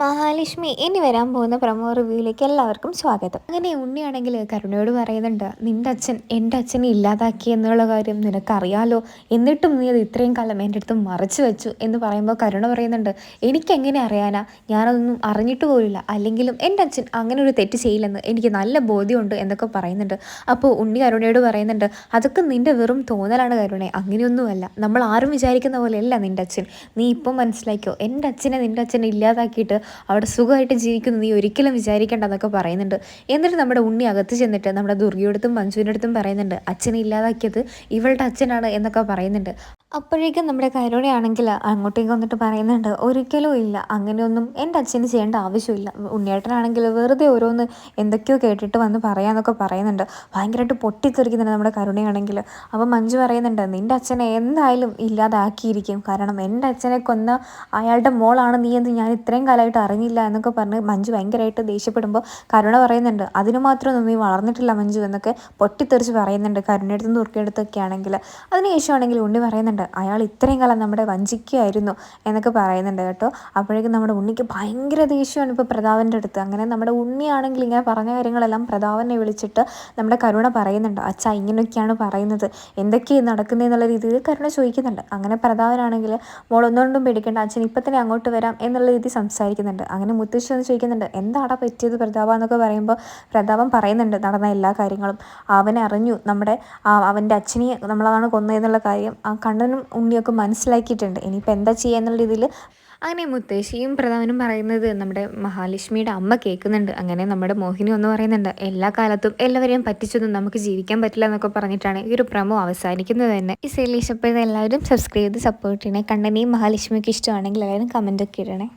മഹാലക്ഷ്മി ഇനി വരാൻ പോകുന്ന പ്രമോ റിവ്യൂയിലേക്ക് എല്ലാവർക്കും സ്വാഗതം. അങ്ങനെ ഉണ്ണിയാണെങ്കിൽ കരുണയോട് പറയുന്നുണ്ട് നിന്റെ അച്ഛൻ എന്റെ അച്ഛനെ ഇല്ലാതാക്കി എന്നുള്ള കാര്യം നിനക്കറിയാലോ? എന്നിട്ടും നീ അത് ഇത്രയും കാലം എന്റെ അടുത്ത് മറച്ചു വെച്ചു. എന്ന് പറയുമ്പോൾ കരുണ പറയുന്നുണ്ട് എനിക്കെങ്ങനെ അറിയാനാ? ഞാനതൊന്നും അറിഞ്ഞിട്ട് പോലില്ല അല്ലെങ്കിലും എന്റെ അച്ഛൻ അങ്ങനെ ഒരു തെറ്റ് ചെയ്യില്ലെന്ന് എനിക്ക് നല്ല ബോധ്യമുണ്ട് എന്നൊക്കെ പറയുന്നുണ്ട്. അപ്പോൾ ഉണ്ണി കരുണയോട് പറയുന്നുണ്ട് അതൊക്കെ നിന്റെ വെറും തോന്നലാണ് കരുണെ. അങ്ങനെയൊന്നുമല്ല. നമ്മൾ ആരും വിചാരിക്കുന്ന പോലെയല്ല നിന്റെ അച്ഛൻ. നീ ഇപ്പം മനസ്സിലാക്കിയോ? എന്റെ അച്ഛനെ നിന്റെ അച്ഛനെ ഇല്ലാതാക്കിയിട്ട് അവിടെ സുഖമായിട്ട് ജീവിക്കുന്നു നീ ഒരിക്കലും വിചാരിക്കേണ്ട എന്നൊക്കെ പറയുന്നുണ്ട്. എന്നിട്ട് നമ്മുടെ ഉണ്ണി അകത്ത് ചെന്നിട്ട് നമ്മുടെ ദുർഗയുടെ അടുത്തും മഞ്ജുവിന്റെ അടുത്തും പറയുന്നുണ്ട് അച്ഛനെ ഇല്ലാതാക്കിയത് ഇവളുടെ അച്ഛനാണ് എന്നൊക്കെ പറയുന്നുണ്ട്. അപ്പോഴേക്കും നമ്മുടെ കരുണയാണെങ്കിൽ അങ്ങോട്ടേക്ക് വന്നിട്ട് പറയുന്നുണ്ട് ഒരിക്കലും ഇല്ല. അങ്ങനെയൊന്നും എന്റെ അച്ഛന് ചെയ്യേണ്ട ആവശ്യമില്ല. ഉണ്ണിയേട്ടനാണെങ്കിൽ വെറുതെ ഓരോന്ന് എന്തൊക്കെയോ കേട്ടിട്ട് വന്ന് പറയാമെന്നൊക്കെ പറയുന്നുണ്ട്. ഭയങ്കരമായിട്ട് പൊട്ടിത്തെറിക്കുന്നുണ്ട് നമ്മുടെ കരുണയാണെങ്കിൽ അപ്പം മഞ്ജു പറയുന്നുണ്ട് നിന്റെ അച്ഛനെ എന്തായാലും ഇല്ലാതാക്കിയിരിക്കും. കാരണം എന്റെ അച്ഛനെ കൊന്ന അയാളുടെ മോളാണ് നീ എന്ന് ഞാൻ ഇത്രയും കാലമായിട്ട് അറിഞ്ഞില്ല എന്നൊക്കെ പറഞ്ഞ് മഞ്ജു ഭയങ്കരമായിട്ട് ദേഷ്യപ്പെടുമ്പോൾ കരുണ പറയുന്നുണ്ട് അതിന് മാത്രമൊന്നും നീ വളർന്നിട്ടില്ല മഞ്ജു എന്നൊക്കെ പൊട്ടിത്തെറിച്ച് പറയുന്നുണ്ട് കരുണയെടുത്ത് നുറുക്കിയെടുത്തൊക്കെ ആണെങ്കിൽ അതിനുശേഷമാണെങ്കിൽ ഉണ്ണി പറയുന്നുണ്ട് പറയുന്നുണ്ട് അയാൾ ഇത്രയും കാലം നമ്മുടെ വഞ്ചിക്കുകയായിരുന്നു എന്നൊക്കെ പറയുന്നുണ്ട് കേട്ടോ. അപ്പോഴേക്കും നമ്മുടെ ഉണ്ണിക്ക് ഭയങ്കര ദേഷ്യമാണ് ഇപ്പോൾ പ്രതാപന്റെ അടുത്ത്. അങ്ങനെ നമ്മുടെ ഉണ്ണിയാണെങ്കിൽ ഇങ്ങനെ പറഞ്ഞ കാര്യങ്ങളെല്ലാം പ്രതാപനെ വിളിച്ചിട്ട് നമ്മുടെ കരുണ പറയുന്നുണ്ട് അച്ഛ ഇങ്ങനെയൊക്കെയാണ് പറയുന്നത്. എന്തൊക്കെയാണ് നടക്കുന്നത് എന്നുള്ള രീതിയിൽ കരുണ ചോദിക്കുന്നുണ്ട്. അങ്ങനെ പ്രതാപനാണെങ്കിൽ മോൾ ഒന്നുകൊണ്ടും പേടിക്കേണ്ട. അച്ഛൻ ഇപ്പം തന്നെ അങ്ങോട്ട് വരാം എന്നുള്ള രീതി സംസാരിക്കുന്നുണ്ട്. അങ്ങനെ മുത്തശ്ശി ഒന്ന് ചോദിക്കുന്നുണ്ട് എന്താടാ പറ്റിയത് പ്രതാപ എന്നൊക്കെ പറയുമ്പോൾ പ്രതാപം പറയുന്നുണ്ട് നടന്ന എല്ലാ കാര്യങ്ങളും. അവനെ അറിഞ്ഞു നമ്മുടെ അവന്റെ അച്ഛനെ നമ്മളാണ് കൊന്നതെന്നുള്ള കാര്യം ആ കണ്ണൻ പ്രധാനും ഉണ്ണിയൊക്കെ മനസ്സിലാക്കിയിട്ടുണ്ട്. ഇനിയിപ്പോൾ എന്താ ചെയ്യുക എന്നുള്ള രീതിയിൽ അങ്ങനെ മുത്തശ്ശിയും പ്രധാനും പറയുന്നത് നമ്മുടെ മഹാലക്ഷ്മിയുടെ അമ്മ കേൾക്കുന്നുണ്ട്. അങ്ങനെ നമ്മുടെ മോഹിനി ഒന്ന് പറയുന്നുണ്ട് എല്ലാ കാലത്തും എല്ലാവരെയും പറ്റിച്ചൊന്നും നമുക്ക് ജീവിക്കാൻ പറ്റില്ല എന്നൊക്കെ പറഞ്ഞിട്ടാണ് ഈ ഒരു പ്രമോ അവസാനിക്കുന്നത് തന്നെ. ഈ സീരീസ് എല്ലാവരും സബ്സ്ക്രൈബ് ചെയ്ത് സപ്പോർട്ട് ചെയ്യണേ. കണ്ടനെയും മഹാലക്ഷ്മിക്ക് ഇഷ്ടമാണെങ്കിൽ എല്ലാവരും കമന്റ് ഒക്കെ ഇടണേ.